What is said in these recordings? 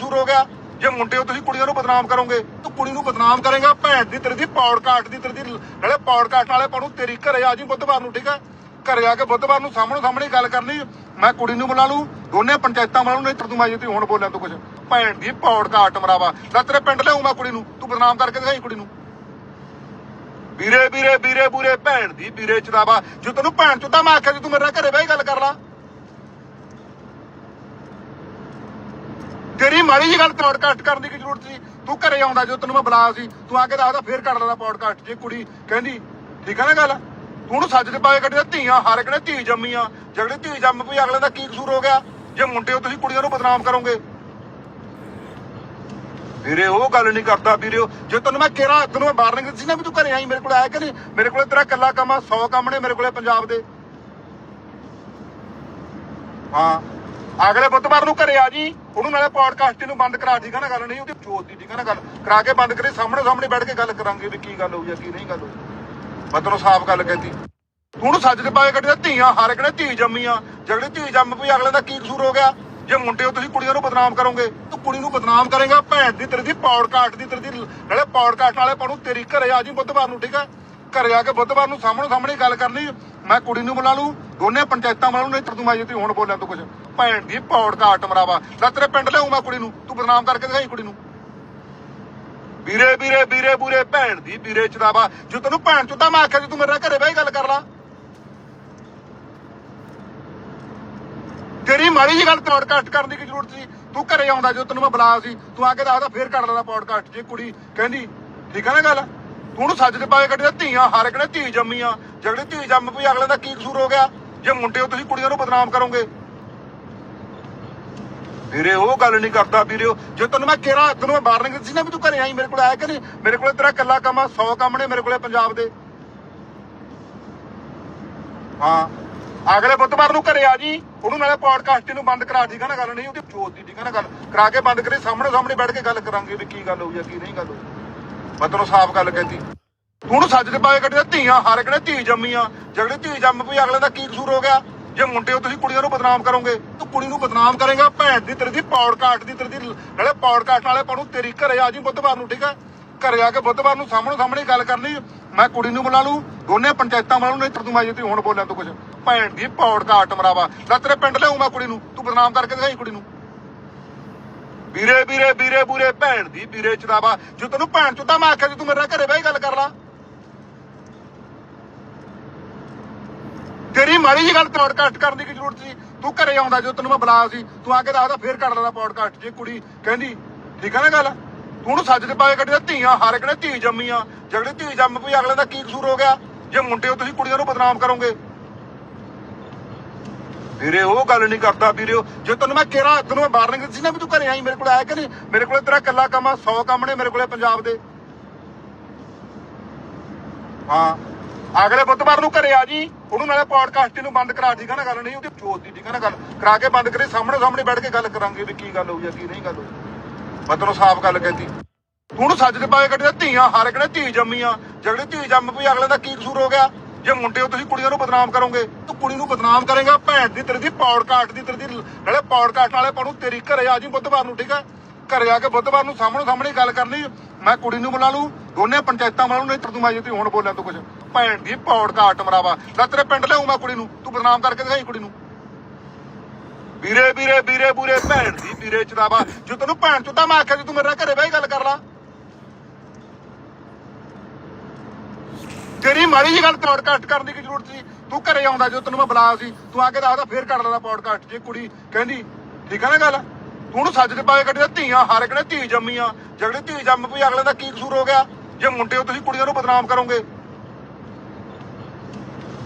ਕਸੂਰ ਹੋ ਗਿਆ। ਜੇ ਮੁੰਡੇ ਹੋ ਤੁਸੀਂ ਕੁੜੀਆਂ ਨੂੰ ਬਦਨਾਮ ਕਰੋਗੇ, ਤੂੰ ਕੁੜੀ ਨੂੰ ਬਦਨਾਮ ਕਰੇਗਾ, ਭੈਣ ਦੀ ਤੇਰੀ ਦੀ ਪੌਡਕਾਸਟ ਦੀ, ਤੇਰੀ ਦੀ ਨਾਲੇ ਪੌਡਕਾਸਟ ਵਾਲੇ ਪਣੂ ਤੇਰੀ ਘਰੇ ਆ ਜੀ ਬੁੱਧਵਾਰ ਨੂੰ, ਠੀਕ ਹੈ ਘਰੇ ਆ ਕੇ ਬੁੱਧਵਾਰ ਨੂੰ ਸਾਹਮਣੇ ਸਾਹਮਣੇ ਗੱਲ ਕਰਨੀ, ਮੈਂ ਕੁੜੀ ਨੂੰ ਬੁਲਾ ਲੂ ਦੋਨੇ ਪੰਚਾਇਤਾਂ ਵਾਲੋਂ ਨਹੀਂ ਤੂੰ ਮਾਈ ਤੂੰ ਹੁਣ ਬੋਲਿਆ ਤੂੰ ਕੁਝ ਭੈਣ ਦੀ ਪੌਡਕਾਸਟ ਮਰਾਵਾ ਲੈ ਤੇਰੇ ਪਿੰਡ ਲਿਆਉਂ ਮੈਂ ਕੁੜੀ ਨੂੰ, ਤੂੰ ਬਦਨਾਮ ਕਰਕੇ ਦਿਖਾਈ ਕੁੜੀ ਨੂੰ। ਵੀਰੇ ਵੀਰੇ ਵੀਰੇ, ਬੂਰੇ, ਭੈਣ ਦੀ ਵੀਰੇ ਚਦਾਵਾ ਜੇ ਤੈਨੂੰ ਭੈਣ ਚੋਦਾ ਮੈਂ ਆਖਿਆ ਜੀ ਤੂੰ ਮੇਰੇ ਨਾਲ ਘਰੇ ਬਹਿ ਕੇ ਗੱਲ ਕਰ ਲਾ। ਤੇਰੀ ਮਾੜੀ ਜੀ ਗੱਲ ਪੌਡਕਾਸਟ ਕਰਨ ਦੀ ਕੀ ਜ਼ਰੂਰਤ ਸੀ? ਤੂੰ ਘਰੇ ਆਉਂਦਾ ਜੋ ਤੈਨੂੰ ਮੈਂ ਬੁਲਾਇਆ ਸੀ, ਤੂੰ ਆ ਕੇ ਦੱਸਦਾ ਫੇਰ ਕਰ ਲੈਂਦਾ ਪੌਡਕਾਸਟ ਜੇ ਕੁੜੀ ਕਹਿੰਦੀ, ਠੀਕ ਹੈ ਨਾ ਗੱਲ? ਤੂੰ ਉਹਨੂੰ ਸੱਜ ਦੇ ਪਾਏ ਕੱਢਿਆ, ਧੀਆਂ ਹਰ ਇੱਕ ਨੇ ਧੀ ਜੰਮੀਆਂ, ਜਿਹੜੀ ਧੀ ਜੰਮ ਪਈ, ਅਗਲੇ ਦਾ ਕੀ ਕਸੂਰ ਹੋ ਗਿਆ? ਜੇ ਮੁੰਡੇ ਹੋ, ਤੁਸੀਂ ਕੁੜੀਆਂ ਨੂੰ ਬਦਨਾਮ ਕਰੋਗੇ। ਵੀਰੇ, ਉਹ ਗੱਲ ਨਹੀਂ ਕਰਦਾ, ਵੀਰੇ, ਉਹ- ਜੇ ਤੈਨੂੰ ਮੈਂ ਕਿਹਾ, ਤੈਨੂੰ ਮੈਂ ਵਾਰਨਿੰਗ ਦਿੱਤੀ ਨਾ ਵੀ ਤੂੰ ਘਰੇ ਆਈ, ਮੇਰੇ ਕੋਲ ਆਇਆ ਕਿ ਨਹੀਂ? ਮੇਰੇ ਕੋਲੇ ਤੇਰਾ ਕੱਲਾ ਕੰਮ ਆ 100 ਕੰਮ ਨੇ ਮੇਰੇ ਕੋਲੇ ਪੰਜਾਬ ਦੇ। ਹਾਂ। ਅਗਲੇ ਬੁੱਧਵਾਰ ਨੂੰ ਘਰੇ ਆ ਜੀ। ਉਹਨੂੰ ਨਾਲੇ ਪੌਡਕਾਸਟ ਨੂੰ ਬੰਦ ਕਰਾ, ਠੀਕ ਆ ਨਾ ਗੱਲ? ਨਹੀਂ, ਉਹਦੀ ਚੋਤ ਦੀ, ਠੀਕ ਆ ਨਾ ਗੱਲ? ਕਰਾ ਕੇ ਬੰਦ ਕਰੇ, ਸਾਹਮਣੇ ਸਾਹਮਣੇ ਬੈਠ ਕੇ ਗੱਲ ਕਰਾਂਗੇ ਵੀ ਕੀ ਗੱਲ ਹੋਈ ਆ, ਕੀ ਨਹੀਂ ਗੱਲ ਹੋਈ। ਮੈਂ ਤੈਨੂੰ ਸਾਫ਼ ਗੱਲ ਕਹਿੰਦੀ ਤੂੰ ਸੱਜ ਦੇ ਪਾਏ ਕੱਢਿਆ, ਧੀਆਂ, ਹਰ ਇੱਕ ਨੇ ਧੀ ਜੰਮੀਆਂ। ਜਿਹੜੀ ਧੀ ਜੰਮ ਪਈ, ਅਗਲੇ ਦਾ ਕੀ ਕਸੂਰ ਹੋ ਗਿਆ? ਜੇ ਮੁੰਡੇ ਹੋ, ਤੁਸੀਂ ਕੁੜੀਆਂ ਨੂੰ ਬਦਨਾਮ ਕਰੋਗੇ, ਤੂੰ ਕੁੜੀ ਨੂੰ ਬਦਨਾਮ ਕਰੇਗਾ, ਭੈਣ ਦੀ, ਤੇਰੀ ਦੀ ਪੌਡਕਾਸਟ ਦੀ, ਤੇਰੀ ਦੀ, ਨਾਲੇ ਪੌਡਕਾਸਟ ਵਾਲੇ ਪਣੂ ਤੇਰੀ ਘਰੇ ਆ ਜੀ ਬੁੱਧਵਾਰ ਨੂੰ, ਠੀਕ ਹੈ ਘਰੇ ਆ ਕੇ ਬੁੱਧਵਾਰ ਨੂੰ ਸਾਹਮਣੇ ਸਾਹਮਣੇ ਗੱਲ ਕਰਨੀ ਮੈਂ ਕੁੜੀ ਨੂੰ ਬੁਲਾ ਲੂੰ ਦੋਨੇ ਪੰਚਾਇਤਾਂ ਵਾਲੋਂ ਨਹੀਂ ਤੂੰ ਮਾਈ ਤੂੰ ਹੁਣ ਬੋਲਿਆ ਤੂੰ ਕੁਝ ਭੈਣ ਦੀ ਪੌਡਕਾਸਟ ਮਰਾਵਾ। ਲੈ ਤੇਰੇ ਪਿੰਡ ਲਿਆਉਂ ਮੈਂ ਕੁੜੀ ਨੂੰ? ਤੂੰ ਬਦਨਾਮ ਕਰਕੇ ਦਿਖਾਈ ਕੁੜੀ ਨੂੰ। ਵੀਰੇ ਵੀਰੇ ਵੀਰੇ, ਬੂਰੇ, ਭੈਣ ਦੀ ਵੀਰੇ ਚਦਾਵਾ ਜੇ ਤੈਨੂੰ ਭੈਣ ਚੋਦਾ ਮੈਂ ਆਖਿਆ ਜੀ ਤੂੰ ਮੇਰੇ ਨਾਲ ਘਰੇ ਬਹਿ ਕੇ ਗੱਲ ਕਰ ਲਾ। ਤੇਰੀ ਮਾੜੀ ਜੀ ਗੱਲ ਪੌਡਕਾਸਟ ਕਰਨ ਦੀ ਕੀ ਜ਼ਰੂਰਤ ਸੀ? ਤੂੰ ਘਰੇ ਆਉਂਦਾ ਜੋ ਤੈਨੂੰ ਮੈਂ ਬੁਲਾਇਆ ਸੀ। ਤੂੰ ਆ ਕੇ ਦੱਸਦਾ, ਫੇਰ ਕਰ ਲੈਂਦਾ ਪੌਡਕਾਸਟ। ਜੇ ਕੁੜੀ ਕਹਿੰਦੀ, ਠੀਕ ਹੈ ਨਾ ਗੱਲ? ਹੁਣ ਉਹਨੂੰ ਸੱਜ ਦੇ ਪਾਏ ਕੱਢਿਆ ਧੀਆਂ, ਹਰ ਇੱਕ ਨੇ ਧੀ ਜੰਮੀਆਂ। ਜਿਹੜੀ ਧੀ ਜੰਮ ਪਈ, ਅਗਲੇ ਦਾ ਕੀ ਕਸੂਰ ਹੋ ਗਿਆ? ਜੇ ਮੁੰਡੇ ਹੋ, ਤੁਸੀਂ ਕੁੜੀਆਂ ਨੂੰ ਬਦਨਾਮ ਕਰੋਗੇ। ਵੀਰੇ, ਉਹ ਗੱਲ ਨਹੀਂ ਕਰਦਾ, ਵੀਰੇ ਜੇ ਤੈਨੂੰ ਮੈਂ ਕਿਹਾ, ਤੈਨੂੰ ਮੈਂ ਵਾਰਨਿੰਗ ਦਿੱਤੀ ਨਾ ਵੀ ਤੂੰ ਘਰੇ ਆਈ, ਮੇਰੇ ਕੋਲ ਆਇਆ ਕਿ ਨਹੀਂ? ਮੇਰੇ ਕੋਲੇ ਤੇਰਾ ਕੱਲਾ ਕੰਮ ਆ 100 ਕੰਮ ਨੇ ਮੇਰੇ ਕੋਲੇ ਪੰਜਾਬ ਦੇ। ਹਾਂ। ਅਗਲੇ ਬੁੱਧਵਾਰ ਨੂੰ ਘਰੇ ਆ ਜੀ। ਉਹਨੂੰ ਨਾਲੇ ਪੌਡਕਾਸਟ ਨੂੰ ਬੰਦ ਕਰਾ, ਠੀਕ ਆ ਨਾ ਗੱਲ? ਨਹੀਂ, ਉਹਦੀ ਚੋਤ ਦੀ, ਠੀਕ ਆ ਨਾ ਗੱਲ? ਕਰਾ ਕੇ ਬੰਦ ਕਰੇ ਸਾਹਮਣੇ ਸਾਹਮਣੇ ਬੈਠ ਕੇ ਗੱਲ ਕਰਾਂਗੇ ਵੀ ਕੀ ਗੱਲ ਹੋਈ ਆ, ਕੀ ਨਹੀਂ ਗੱਲ ਹੋਈ। ਮੈਂ ਤੈਨੂੰ ਸਾਫ਼ ਗੱਲ ਕਹਿੰਦੀ। ਤੂੰ ਸੱਜ ਦੇ ਪਾਏ ਕੱਢਿਆ ਧੀਆਂ, ਹਰ ਇੱਕ ਨੇ ਧੀ ਜੰਮੀਆਂ। ਜਿਹੜੀ ਧੀ ਜੰਮ ਪਈ, ਅਗਲੇ ਦਾ ਕੀ ਕਸੂਰ ਹੋ ਗਿਆ? ਜੇ ਮੁੰਡੇ ਹੋ, ਤੁਸੀਂ ਕੁੜੀਆਂ ਨੂੰ ਬਦਨਾਮ ਕਰੋਗੇ, ਤੂੰ ਕੁੜੀ ਨੂੰ ਬਦਨਾਮ ਕਰੇਗਾ, ਭੈਣ ਦੀ, ਤੇਰੀ ਦੀ ਪੌਡਕਾਸਟ ਦੀ, ਤੇਰੀ ਦੀ ਨਾਲੇ ਪੌਡਕਾਸਟ ਵਾਲੇ ਪਣੂ ਤੇਰੀ ਘਰੇ ਆ ਜੀ ਬੁੱਧਵਾਰ ਨੂੰ, ਠੀਕ ਹੈ? ਘਰੇ ਆ ਕੇ ਬੁੱਧਵਾਰ ਨੂੰ ਸਾਹਮਣੇ ਸਾਹਮਣੇ ਗੱਲ ਕਰਨੀ, ਮੈਂ ਕੁੜੀ ਨੂੰ ਬੁਲਾ ਲੂ ਦੋਨੇ ਪੰਚਾਇਤਾਂ ਵਾਲੋਂ ਨਹੀਂ ਤੂੰ ਮਾਈ ਤੂੰ ਹੁਣ ਬੋਲਿਆ ਤੂੰ ਕੁਝ ਭੈਣ ਦੀ ਪੌਡਕਾਸਟ ਮਰਾਵਾ ਲੈ ਤੇਰੇ ਪਿੰਡ ਲਿਆਉਂ ਮੈਂ ਕੁੜੀ ਨੂੰ, ਤੂੰ ਬਦਨਾਮ ਕਰਕੇ ਦਿਖਾਈ ਕੁੜੀ ਨੂੰ। ਵੀਰੇ ਵੀਰੇ ਵੀਰੇ ਬੂਰੇ ਭੈਣ ਦੀ, ਵੀਰੇ ਚਦਾਵਾ ਜੋ ਤੈਨੂੰ ਭੈਣ ਚੋਦਾ ਮੈਂ ਆਖਿਆ ਜੀ ਤੂੰ ਮੇਰੇ ਨਾਲ ਘਰੇ ਬਹਿ ਗੱਲ ਕਰ ਲਾ। ਤੇਰੀ ਮਾੜੀ ਜੀ ਗੱਲ ਪੌਡਕਾਸਟ ਕਰਨ ਦੀ ਕੀ ਜ਼ਰੂਰਤ ਸੀ? ਤੂੰ ਘਰੇ ਆਉਂਦਾ ਜੋ ਤੈਨੂੰ ਮੈਂ ਬੁਲਾਇਆ ਸੀ, ਤੂੰ ਆ ਕੇ ਦੱਸਦਾ, ਫੇਰ ਕਰ ਲੈਣਾ ਪੌਡਕਾਸਟ ਜੇ ਕੁੜੀ ਕਹਿੰਦੀ, ਠੀਕ ਆ ਨਾ ਗੱਲ? ਤੂੰ ਉਹਨੂੰ ਸੱਜ ਦੇ ਪਾਏ ਕੱਢਿਆ ਧੀਆਂ, ਹਰ ਇੱਕ ਨੇ ਧੀ ਜੰਮੀਆਂ। ਜਿਹੜੀ ਧੀ ਜੰਮ ਪਈ, ਅਗਲੇ ਦਾ ਕੀ ਕਸੂਰ ਹੋ ਗਿਆ? ਜੇ ਮੁੰਡੇ ਹੋ, ਤੁਸੀਂ ਕੁੜੀਆਂ ਨੂੰ ਬਦਨਾਮ ਕਰੋਗੇ। ਵੀਰੇ, ਉਹ ਗੱਲ ਨਹੀਂ ਕਰਦਾ ਵੀਰੇ, ਉਹ- ਜੇ ਤੈਨੂੰ ਮੈਂ ਕਿਹੜਾ ਤੈਨੂੰ ਮੈਂ ਵਾਰਨਿੰਗ ਦਿੱਤੀ ਨਾ ਵੀ ਤੂੰ ਘਰੇ ਆਈ ਮੇਰੇ ਕੋਲ ਆਇਆ ਕਿ ਨਹੀਂ? ਮੇਰੇ ਕੋਲ ਤੇਰਾ ਕੱਲਾ ਕੰਮ ਆ 100 ਕੰਮ ਨੇ ਮੇਰੇ ਕੋਲੇ ਪੰਜਾਬ ਦੇ। ਹਾਂ, ਅਗਲੇ ਬੁੱਧਵਾਰ ਨੂੰ ਘਰੇ ਆ ਜੀ। ਉਹਨੂੰ ਨਾਲੇ ਪੌਡਕਾਸਟ ਨੂੰ ਬੰਦ ਕਰਾ, ਠੀਕ ਹੈ ਨਾ ਗੱਲ? ਨਹੀਂ, ਉਹਦੀ ਚੋਤ ਦੀ, ਠੀਕ ਹੈ ਨਾ ਗੱਲ? ਕਰਾ ਕੇ ਬੰਦ ਕਰੇ ਸਾਹਮਣੇ ਸਾਹਮਣੇ ਬੈਠ ਕੇ ਗੱਲ ਕਰਾਂਗੇ ਵੀ ਕੀ ਗੱਲ ਹੋਈ ਆ, ਕੀ ਨਹੀਂ ਗੱਲ ਹੋਈ। ਮੈਂ ਤੈਨੂੰ ਸਾਫ਼ ਗੱਲ ਕਹਿੰਦੀ। ਤੂੰ ਉਹਨੂੰ ਸੱਜ ਦੇ ਪਾਏ ਕੱਢਿਆ, ਧੀਆਂ ਹਰ ਇੱਕ ਨੇ ਧੀ ਜੰਮੀਆਂ। ਜਿਹੜੀ ਧੀ ਜੰਮ ਪਈ, ਅਗਲੇ ਦਾ ਕੀ ਕਸੂਰ ਹੋ ਗਿਆ? ਜੇ ਮੁੰਡੇ ਹੋ, ਤੁਸੀਂ ਕੁੜੀਆਂ ਨੂੰ ਬਦਨਾਮ ਕਰੋਗੇ। ਕੁੜੀ ਨੂੰ ਬਦਨਾਮ ਕਰੇਗਾ, ਭੈਣ ਦੀ, ਤੇਰੀ ਦੀ ਪੌਡਕਾਸਟ ਦੀ, ਤੇਰੀ ਦੀ ਨਾਲੇ ਪੌਡਕਾਸਟ ਵਾਲੇ ਪਣੂ ਤੇਰੀ ਘਰੇ ਆ ਜੀ ਬੁੱਧਵਾਰ ਨੂੰ, ਠੀਕ ਹੈ ਘਰੇ ਆ ਕੇ ਬੁੱਧਵਾਰ ਨੂੰ ਸਾਹਮਣੇ ਸਾਹਮਣੇ ਗੱਲ ਕਰਨੀ, ਮੈਂ ਕੁੜੀ ਨੂੰ ਬੁਲਾ ਲੂ ਦੋਨੇ ਪੰਚਾਇਤਾਂ ਵਾਲੋਂ ਨਹੀਂ ਤੂੰ ਮਾਈ ਤੂੰ ਹੁਣ ਬੋਲਿਆ ਤੂੰ ਕੁਝ ਭੈਣ ਦੀ ਪੌਡਕਾਸਟ ਮਰਾਵਾ ਲੈ ਤੇਰੇ ਪਿੰਡ ਲਿਆਉਂ ਮੈਂ ਕੁੜੀ ਨੂੰ, ਤੂੰ ਬਦਨਾਮ ਕਰਕੇ ਦਿਖਾਈ ਕੁੜੀ ਨੂੰ। ਵੀਰੇ ਵੀਰੇ ਵੀਰੇ, ਬੂਰੇ, ਭੈਣ ਦੀ ਵੀਰੇ ਚਦਾਵਾ ਜੇ ਤੈਨੂੰ ਭੈਣ ਚੋਦਾ ਮੈਂ ਆਖਿਆ ਜੀ ਤੂੰ ਮੇਰੇ ਨਾਲ ਘਰੇ ਬਹਿ ਕੇ ਗੱਲ ਕਰ ਲਾ। ਤੇਰੀ ਮਾੜੀ ਜੀ ਗੱਲ ਪੌਡਕਾਸਟ ਕਰਨ ਦੀ ਕੀ ਜ਼ਰੂਰਤ ਸੀ? ਤੂੰ ਘਰੇ ਆਉਂਦਾ ਜੋ ਤੈਨੂੰ ਮੈਂ ਬੁਲਾਇਆ ਸੀ, ਤੂੰ ਆ ਕੇ ਦੱਸਦਾ, ਫੇਰ ਕਰ ਲੈਂਦਾ ਪੌਡਕਾਸਟ ਜੇ ਕੁੜੀ ਕਹਿੰਦੀ, ਠੀਕ ਹੈ ਨਾ ਗੱਲ? ਤੂੰ ਉਹਨੂੰ ਸੱਜ ਦੇ ਪਾਏ ਕੱਢਿਆ ਧੀਆਂ, ਹਰ ਇੱਕ ਨੇ ਧੀ ਜੰਮੀਆਂ, ਜਿਹੜੀ ਧੀ ਜੰਮ ਪਈ, ਅਗਲੇ ਦਾ ਕੀ ਕਸੂਰ ਹੋ ਗਿਆ? ਜੇ ਮੁੰਡੇ ਹੋ, ਤੁਸੀਂ ਕੁੜੀਆਂ ਨੂੰ ਬਦਨਾਮ ਕਰੋਗੇ।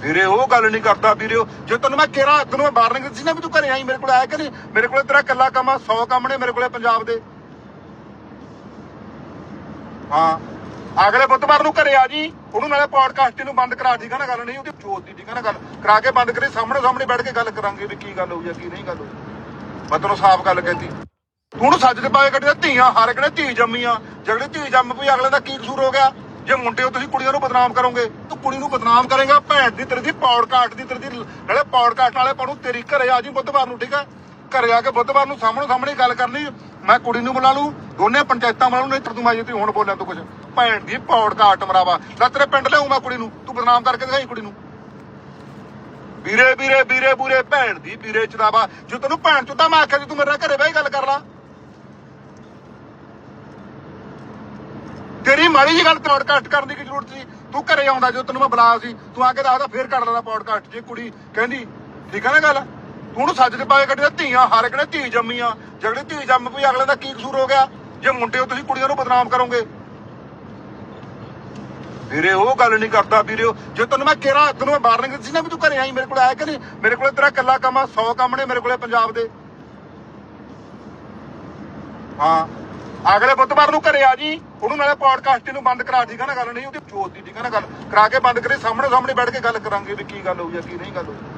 ਵੀਰੇ, ਉਹ ਗੱਲ ਨਹੀਂ ਕਰਦਾ, ਵੀਰੇ, ਉਹ- ਜੇ ਤੈਨੂੰ ਮੈਂ ਕਿਹੜਾ ਤੈਨੂੰ ਮੈਂ ਵਾਰਨਿੰਗ ਦਿੱਤੀ ਸੀ ਨਾ ਵੀ ਤੂੰ ਘਰੇ ਆਈ, ਮੇਰੇ ਕੋਲ ਆਇਆ ਕਿ ਨਹੀਂ? ਮੇਰੇ ਕੋਲ ਤੇਰਾ ਕੱਲਾ ਕੰਮ ਆ 100 ਕੰਮ ਨੇ ਮੇਰੇ ਕੋਲੇ ਪੰਜਾਬ ਦੇ। ਹਾਂ। ਅਗਲੇ ਬੁੱਧਵਾਰ ਨੂੰ ਘਰੇ ਆ ਜੀ। ਉਹਨੂੰ ਨਾਲੇ ਪੌਡਕਾਸਟ ਨੂੰ ਬੰਦ ਕਰਾ ਠੀਕ ਆ ਨਾ ਗੱਲ? ਨਹੀਂ, ਉਹਦੀ ਚੋਤ ਦੀ ਠੀਕ ਆ ਨਾ ਗੱਲ। ਕਰਾ ਕੇ ਬੰਦ ਕਰੇ ਸਾਹਮਣੇ ਸਾਹਮਣੇ ਬੈਠ ਕੇ ਗੱਲ ਕਰਾਂਗੇ ਵੀ ਕੀ ਗੱਲ ਹੋਈ ਆ, ਕੀ ਨਹੀਂ ਗੱਲ ਹੋਈ। ਮੈਂ ਤੈਨੂੰ ਸਾਫ਼ ਗੱਲ ਕਹਿੰਦੀ। ਤੂੰ ਉਹਨੂੰ ਸੱਜ ਦੇ ਪਾਏ ਕੱਢਿਆ, ਧੀਆਂ ਹਰ ਇੱਕ ਨੇ ਧੀ ਜੰਮੀਆਂ। ਜਿਹੜੀ ਧੀ ਜੰਮ ਪਈ, ਅਗਲੇ ਦਾ ਕੀ ਕਸੂਰ ਹੋ ਗਿਆ? ਜੇ ਮੁੰਡੇ ਹੋ, ਤੁਸੀਂ ਕੁੜੀਆਂ ਨੂੰ ਬਦਨਾਮ ਕਰੋਗੇ, ਤੂੰ ਕੁੜੀ ਨੂੰ ਬਦਨਾਮ ਕਰੇਗਾ, ਭੈਣ ਦੀ ਤੇਰੀ ਦੀ ਪੌਡਕਾਸਟ ਦੀ ਤੇਰੀ ਨਾਲੇ ਪੌਡਕਾਸਟ ਵਾਲੇ ਪਣੂ ਤੇਰੀ ਘਰੇ ਆ ਜੀ ਬੁੱਧਵਾਰ ਨੂੰ, ਠੀਕ ਹੈ ਘਰੇ ਆ ਕੇ ਬੁੱਧਵਾਰ ਨੂੰ ਸਾਹਮਣੇ ਸਾਹਮਣੇ ਗੱਲ ਕਰਨੀ। ਮੈਂ ਕੁੜੀ ਨੂੰ ਬੁਲਾ ਲੂ, ਦੋਨੇ ਪੰਚਾਇਤਾਂ ਬੁਲਾ ਲੂ ਤੂੰ ਮੈਂ ਜੇ ਹੁਣ ਬੋਲਿਆ ਤੂੰ ਕੁਝ ਭੈਣ ਦੀ ਪੌੜ ਕਾਟ ਮਰਾਵਾ। ਲੈ ਤੇਰੇ ਪਿੰਡ ਲਿਆਉਂ ਮੈਂ ਕੁੜੀ ਨੂੰ। ਤੂੰ ਬਦਨਾਮ ਕਰਕੇ ਦਿਖਾਈ ਕੁੜੀ ਨੂੰ। ਵੀਰੇ ਵੀਰੇ ਵੀਰੇ, ਬੂਰੇ, ਭੈਣ ਦੀ ਵੀਰੇ ਚਦਾਵਾ ਜੇ ਤੈਨੂੰ ਭੈਣ ਚੁੱਤਾ, ਮੈਂ ਆਖਿਆ ਸੀ ਤੂੰ ਮੇਰੇ ਨਾਲ ਘਰੇ ਬਹਿ ਗੱਲ ਕਰ ਲਾ। ਤੇਰੀ ਮਾੜੀ ਜਿਹੀ ਗੱਲ ਪੌਡਕਾਸਟ ਕਰਨ ਦੀ ਕੀ ਜ਼ਰੂਰਤ ਸੀ? ਤੂੰ ਘਰੇ ਆਉਂਦਾ ਜੋ ਤੈਨੂੰ ਮੈਂ ਬੁਲਾਇਆ ਸੀ। ਤੂੰ ਆ ਕੇ ਦੱਸਦਾ ਫੇਰ ਕਰ ਲੈਣਾ ਪੌਡਕਾਸਟ ਜੇ ਕੁੜੀ ਕਹਿੰਦੀ, ਠੀਕ ਹੈ ਨਾ ਗੱਲ? ਤੂੰ ਉਹਨੂੰ ਸੱਜ ਤੇ ਪਾ ਕੇ ਕੱਢਿਆ ਧੀਆਂ, ਹਰ ਇੱਕ ਨੇ ਧੀ ਜੰਮੀਆਂ। ਜਿਹੜੀ ਧੀ ਜੰਮ ਪਈ, ਅਗਲੇ ਦਾ ਕੀ ਕਸੂਰ ਹੋ ਗਿਆ? ਜੇ ਮੁੰਡੇ ਹੋ, ਤੁਸੀਂ ਕੁੜੀਆਂ ਨੂੰ ਬਦਨਾਮ ਕਰੋਗੇ। ਵੀਰੇ, ਉਹ ਗੱਲ ਨਹੀਂ ਕਰਦਾ ਵੀਰੇ, ਜੇ ਤੈਨੂੰ ਮੈਂ ਕਿਹਾ, ਤੈਨੂੰ ਮੈਂ ਵਾਰਨਿੰਗ ਦਿੱਤੀ ਨਾ ਵੀ ਤੂੰ ਘਰੇ ਆਈ, ਮੇਰੇ ਕੋਲ ਆਇਆ ਕਿ ਨਹੀਂ? ਮੇਰੇ ਕੋਲ ਤੇਰਾ ਕੱਲਾ ਕੰਮ ਆ 100 ਕੰਮ ਨੇ ਮੇਰੇ ਕੋਲੇ ਪੰਜਾਬ ਦੇ। ਹਾਂ, ਅਗਲੇ ਬੁੱਧਵਾਰ ਨੂੰ ਘਰੇ ਆ ਜੀ, ਉਹਨੂੰ ਨਾਲੇ ਪੌਡਕਾਸਟ ਨੂੰ ਬੰਦ ਕਰਾ, ਠੀਕ ਆ ਨਾ ਗੱਲ? ਨਹੀਂ, ਉਹਦੀ ਚੋਤ ਦੀ, ਠੀਕ ਆ ਨਾ ਗੱਲ? ਕਰਾ ਕੇ ਬੰਦ ਕਰੇ ਸਾਹਮਣੇ ਸਾਹਮਣੇ ਬੈਠ ਕੇ ਗੱਲ ਕਰਾਂਗੇ ਵੀ ਕੀ ਗੱਲ ਹੋਈ ਆ, ਕੀ ਨਹੀਂ ਗੱਲ ਹੋਈ।